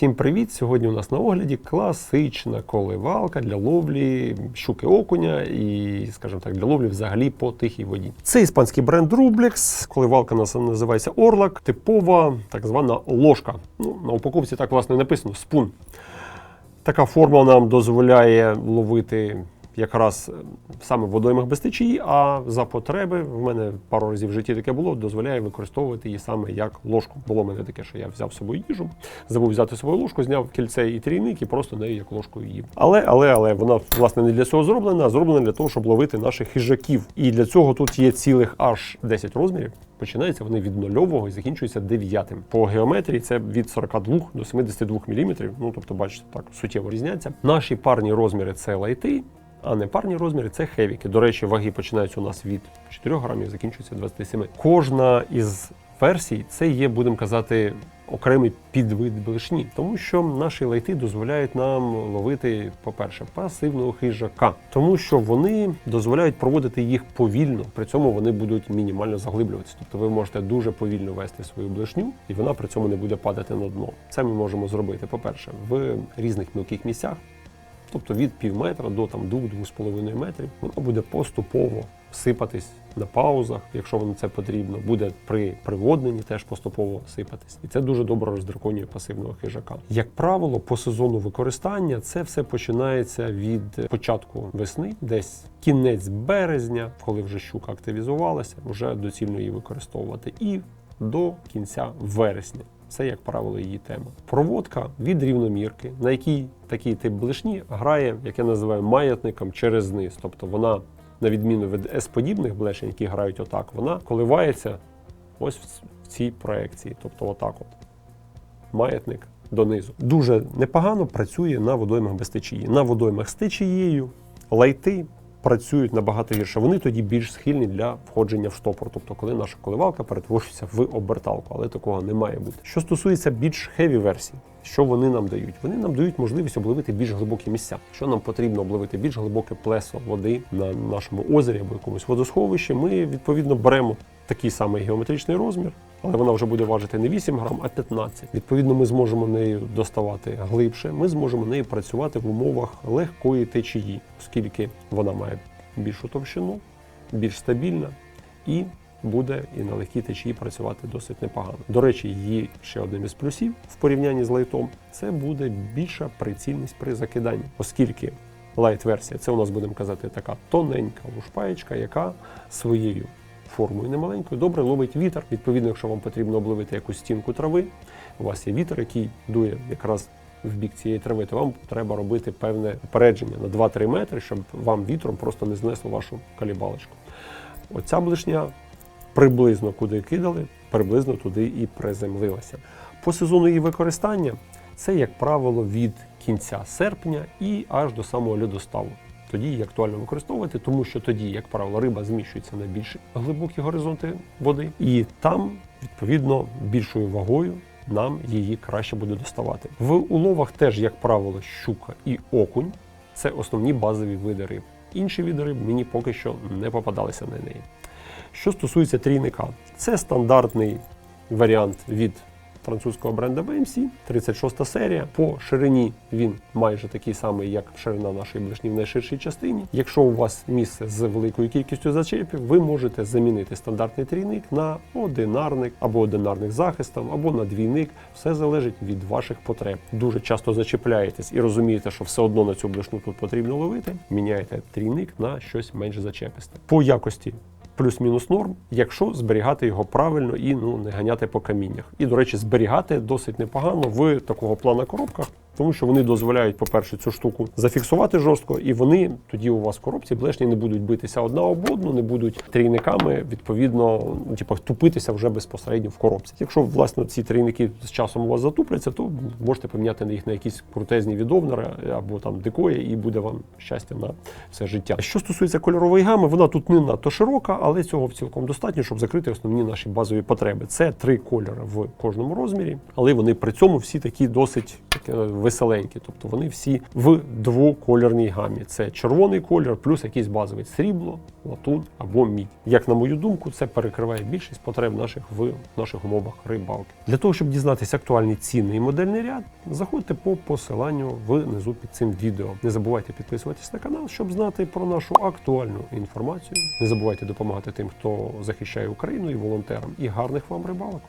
Всім привіт! Сьогодні у нас на огляді класична коливалка для ловлі щуки окуня і, скажімо так, для ловлі взагалі по тихій воді. Це іспанський бренд Rublex. Коливалка називається Орлак, типова так звана ложка. Ну, на упаковці так власне написано спун. Така форма нам дозволяє ловити якраз е, саме в водоймах без течії, а за потреби, в мене пару разів в житті таке було, дозволяє використовувати її саме як ложку. Було в мене таке, що я взяв з собою їжу, забув взяти з собою ложку, зняв кільце і трійник і просто нею як ложкою їв. Але, але, але вона власне не для цього зроблена, а зроблена для того, щоб ловити наших хижаків. І для цього тут є цілих аж 10 розмірів. Починаються вони від нульового і закінчуються дев'ятим. По геометрії це від 42 до 72 мм. Ну тобто, бачите, так суттєво різняться. Наші парні розміри це лайти. А не парні розміри це хевіки. До речі, ваги починаються у нас від 4 грамів, закінчуються 27. Кожна із версій це є, будемо казати, окремий підвид блишні, тому що наші лайти дозволяють нам ловити, по-перше, пасивного хижака, тому що вони дозволяють проводити їх повільно, при цьому вони будуть мінімально заглиблюватися. Тобто ви можете дуже повільно вести свою блишню, і вона при цьому не буде падати на дно. Це ми можемо зробити, по-перше, в різних мілких місцях. Тобто від пів метра до там 2-2,5 метрів воно буде поступово сипатись на паузах, якщо воно це потрібно, буде при приводненні теж поступово сипатись. І це дуже добре роздраконює пасивного хижака. Як правило, по сезону використання це все починається від початку весни, десь кінець березня, коли вже щука активізувалася, вже доцільно її використовувати, і до кінця вересня. Це, як правило, її тема. Проводка від рівномірки, на якій такий тип блишні грає, як я називаю, маятником через низ. Тобто вона, на відміну від S-подібних блешень, які грають отак, вона коливається ось в цій проекції. Тобто, отак от. Маятник донизу. Дуже непогано працює на водоймах без течії. На водоймах з течією лайти працюють набагато гірше. Вони тоді більш схильні для входження в штопор, тобто коли наша коливалка перетворюється в оберталку, але такого не має бути. Що стосується більш хеві версій, що вони нам дають? Вони нам дають можливість обловити більш глибокі місця. Що нам потрібно обловити більш глибоке плесо води на нашому озері або якомусь водосховищі. Ми відповідно беремо такий самий геометричний розмір. Але вона вже буде важити не 8 грам, а 15. Відповідно, ми зможемо нею доставати глибше. Ми зможемо нею працювати в умовах легкої течії, оскільки вона має більшу товщину, більш стабільна і буде і на легкій течії працювати досить непогано. До речі, її ще одним із плюсів в порівнянні з лайтом це буде більша прицільність при закиданні, оскільки лайт-версія це у нас будемо казати така тоненька лушпаєчка, яка своєю формою немаленькою, добре ловить вітер. Відповідно, якщо вам потрібно обловити якусь стінку трави, у вас є вітер, який дує якраз в бік цієї трави, то вам треба робити певне попередження на 2-3 метри, щоб вам вітром просто не знесло вашу калібалочку. Оця блишня приблизно куди кидали, приблизно туди і приземлилася. По сезону її використання це, як правило, від кінця серпня і аж до самого льодоставу. Тоді її актуально використовувати, тому що тоді, як правило, риба зміщується на більш глибокі горизонти води, і там, відповідно, більшою вагою нам її краще буде доставати. В уловах теж, як правило, щука і окунь це основні базові види риб. Інші види риб мені поки що не попадалися на неї. Що стосується трійника, це стандартний варіант від французького бренду BMC, 36 серія. По ширині він майже такий самий, як ширина нашої блишні в найширшій частині. Якщо у вас місце з великою кількістю зачепів, ви можете замінити стандартний трійник на одинарник або одинарник з захистом, або на двійник. Все залежить від ваших потреб. Дуже часто зачепляєтесь і розумієте, що все одно на цю блишну тут потрібно ловити. Міняєте трійник на щось менш зачеписте. По якості плюс-мінус норм, якщо зберігати його правильно і ну не ганяти по каміннях. І, до речі, зберігати досить непогано в такого плана коробках, тому що вони дозволяють, по-перше, цю штуку зафіксувати жорстко, і вони тоді у вас в коробці блешні не будуть битися одна об одну, не будуть трійниками, відповідно, ну, типу, тупитися вже безпосередньо в коробці. Якщо власне ці трійники з часом у вас затупляться, то можете поміняти їх на якісь крутезні відовнери або там декої, і буде вам щастя на все життя. Що стосується кольорової гами, вона тут не надто широка, але цього цілком достатньо, щоб закрити основні наші базові потреби. Це три кольори в кожному розмірі, але вони при цьому всі такі досить е, веселенькі. Тобто вони всі в двокольорній гамі. Це червоний колір, плюс якийсь базовий срібло, латун або мідь. Як на мою думку, це перекриває більшість потреб наших в наших умовах рибалки. Для того, щоб дізнатися актуальні ціни і модельний ряд, заходьте по посиланню внизу під цим відео. Не забувайте підписуватись на канал, щоб знати про нашу актуальну інформацію. Не забувайте допомагати тим, хто захищає Україну і волонтерам. І гарних вам рибалок.